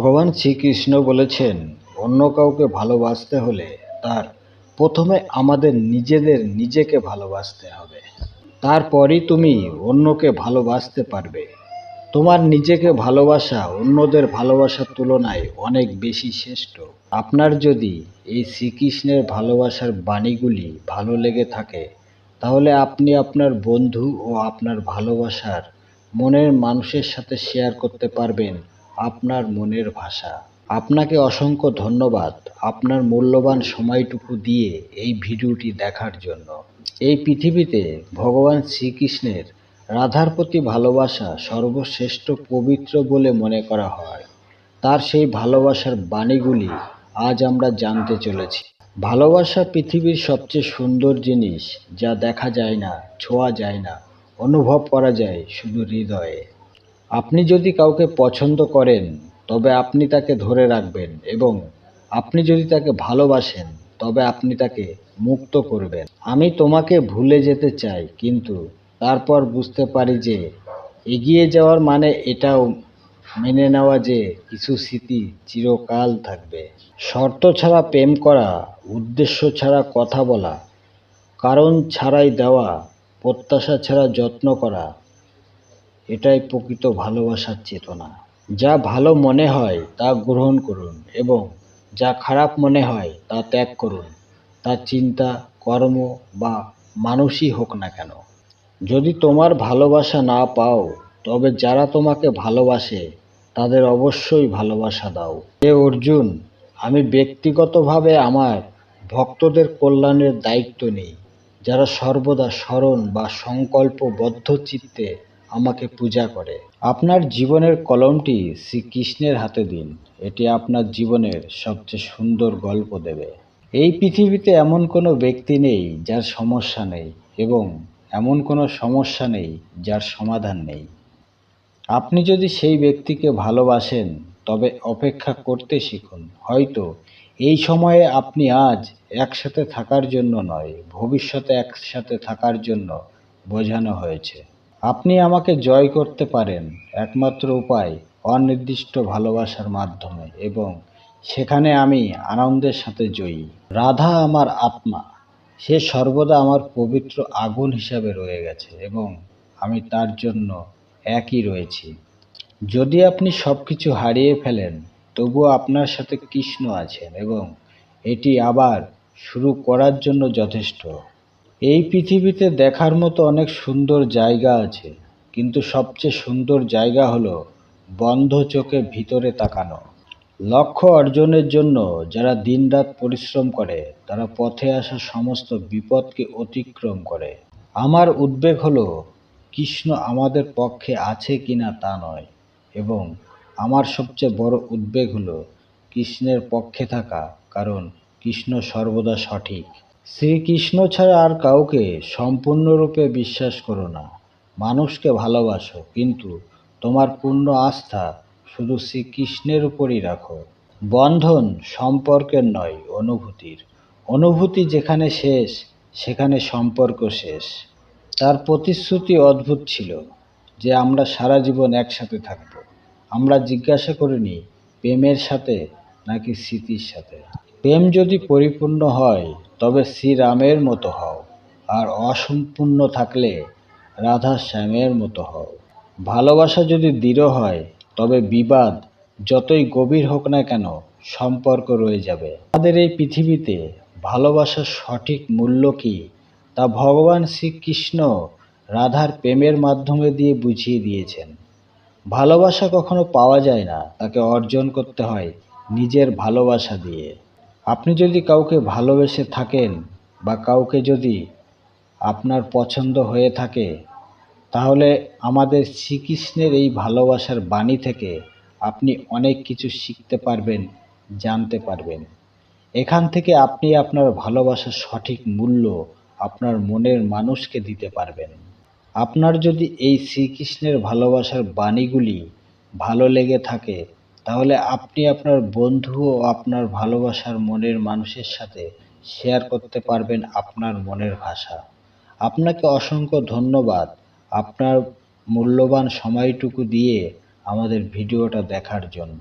ভগবান শ্রীকৃষ্ণ বলেছেন, অন্য কাউকে ভালোবাসতে হলে তার প্রথমে আমাদের নিজেদের নিজেকে ভালোবাসতে হবে। তারপরই তুমি অন্যকে ভালোবাসতে পারবে। তোমার নিজেকে ভালোবাসা অন্যদের ভালোবাসার তুলনায় অনেক বেশি শ্রেষ্ঠ। আপনার যদি এই শ্রীকৃষ্ণের ভালোবাসার বাণীগুলি ভালো লেগে থাকে, তাহলে আপনি আপনার বন্ধু ও আপনার ভালোবাসার মনের মানুষের সাথে শেয়ার করতে পারবেন আপনার মনের ভাষা। আপনাকে অসংখ্য ধন্যবাদ আপনার মূল্যবান সময়টুকু দিয়ে এই ভিডিওটি দেখার জন্য। এই পৃথিবীতে ভগবান শ্রীকৃষ্ণের রাধার প্রতি ভালোবাসা সর্বশ্রেষ্ঠ পবিত্র বলে মনে করা হয়। তার সেই ভালোবাসার বাণীগুলি আজ আমরা জানতে চলেছি। ভালোবাসা পৃথিবীর সবচেয়ে সুন্দর জিনিস যা দেখা যায় না, ছোঁয়া যায় না, অনুভব করা যায় শুধু হৃদয়ে। আপনি যদি কাউকে পছন্দ করেন, তবে আপনি তাকে ধরে রাখবেন এবং আপনি যদি তাকে ভালোবাসেন, তবে আপনি তাকে মুক্ত করবেন। আমি তোমাকে ভুলে যেতে চাই, কিন্তু তারপর বুঝতে পারি যে এগিয়ে যাওয়ার মানে এটাও মেনে নেওয়া যে কিছু স্মৃতি চিরকাল থাকবে। শর্ত ছাড়া প্রেম করা, উদ্দেশ্য ছাড়া কথা বলা, কারণ ছাড়াই দেওয়া, প্রত্যাশা ছাড়া যত্ন করা এটাই প্রকৃত ভালোবাসার চেতনা। যা ভালো মনে হয়, তা গ্রহণ করুন এবং যা খারাপ মনে হয়, তা ত্যাগ করুন। তা চিন্তা, কর্ম বা মানুষই হোক না কেন। যদি তোমার ভালোবাসা না পাও, তবে যারা তোমাকে ভালোবাসে, তাদের অবশ্যই ভালোবাসা দাও। হে অর্জুন, আমি ব্যক্তিগতভাবে আমার ভক্তদের কল্যাণের দায়িত্ব নিই, যারা সর্বদা স্মরণ বা সংকল্পবদ্ধ চিত্তে আমাকে পূজা করে। আপনার জীবনের কলমটি শ্রীকৃষ্ণের হাতে দিন। এটি আপনার জীবনের সবচেয়ে সুন্দর গল্প দেবে। এই পৃথিবীতে এমন কোনো ব্যক্তি নেই যার সমস্যা নেই এবং এমন কোনো সমস্যা নেই যার সমাধান নেই। আপনি যদি সেই ব্যক্তিকে ভালোবাসেন, তবে অপেক্ষা করতে শিখুন। হয়তো এই সময়ে আপনি আজ একসাথে থাকার জন্য নয়, ভবিষ্যতে একসাথে থাকার জন্য বোঝানো হয়েছে। আপনি আমাকে জয় করতে পারেন, একমাত্র উপায় অনির্দিষ্ট ভালোবাসার মাধ্যমে এবং সেখানে আমি আনন্দের সাথে জয়ী। রাধা আমার আত্মা, সে সর্বদা আমার পবিত্র আগুন হিসাবে রয়ে গেছে এবং আমি তার জন্য একই রয়েছি। যদি আপনি সব কিছু হারিয়ে ফেলেন, তবুও আপনার সাথে কৃষ্ণ আছেন এবং এটি আবার শুরু করার জন্য যথেষ্ট। এই পৃথিবীতে দেখার মতো অনেক সুন্দর জায়গা আছে, কিন্তু সবচেয়ে সুন্দর জায়গা হলো বন্ধ চোখে ভিতরে তাকানো। লক্ষ্য অর্জনের জন্য যারা দিনরাত পরিশ্রম করে, তারা পথে আসা সমস্ত বিপদকে অতিক্রম করে। আমার উদ্বেগ হলো, কৃষ্ণ আমাদের পক্ষে আছে কিনা তা নয়, এবং আমার সবচেয়ে বড় উদ্বেগ হলো, কৃষ্ণের পক্ষে থাকা, কারণ কৃষ্ণ সর্বদা সঠিক। শ্রীকৃষ্ণ ছাড়া আর কাউকে সম্পূর্ণরূপে বিশ্বাস করো না। মানুষকে ভালোবাসো, কিন্তু তোমার পূর্ণ আস্থা শুধু শ্রীকৃষ্ণের উপরই রাখো। বন্ধন সম্পর্কের নয়, অনুভূতির। অনুভূতি যেখানে শেষ, সেখানে সম্পর্ক শেষ। তার প্রতিশ্রুতি অদ্ভুত ছিল যে আমরা সারা জীবন একসাথে থাকব। আমরা জিজ্ঞাসা করিনি প্রেমের সাথে নাকি স্মৃতির সাথে? প্রেম যদি পরিপূর্ণ হয় তবে শ্রীরামের মতো হও, আর অসম্পূর্ণ থাকলে রাধা শ্যামের মতো হও। ভালোবাসা যদি দৃঢ় হয়, তবে বিবাদ যতই গভীর হোক না কেন সম্পর্ক রয়ে যাবে। আমাদের এই পৃথিবীতে ভালোবাসার সঠিক মূল্য কী, তা ভগবান শ্রীকৃষ্ণ রাধার প্রেমের মাধ্যমে দিয়ে বুঝিয়ে দিয়েছেন। ভালোবাসা কখনো পাওয়া যায় না, তাকে অর্জন করতে হয় নিজের ভালোবাসা দিয়ে। আপনি যদি কাউকে ভালোবেসে থাকেন বা কাউকে যদি আপনার পছন্দ হয়ে থাকে, তাহলে আমাদের শ্রীকৃষ্ণের এই ভালোবাসার বাণী থেকে আপনি অনেক কিছু শিখতে পারবেন, জানতে পারবেন। এখান থেকে আপনি আপনার ভালোবাসার সঠিক মূল্য আপনার মনের মানুষকে দিতে পারবেন। আপনার যদি এই শ্রীকৃষ্ণের ভালোবাসার বাণীগুলি ভালো লেগে থাকে তাহলে আপনি আপনার বন্ধু ও আপনার ভালোবাসার মনের মানুষের সাথে শেয়ার করতে পারবেন আপনার মনের ভাষা। আপনাকে অসংখ্য ধন্যবাদ। আপনার মূল্যবান সময়টুকু দিয়ে আমাদের ভিডিওটা দেখার জন্য।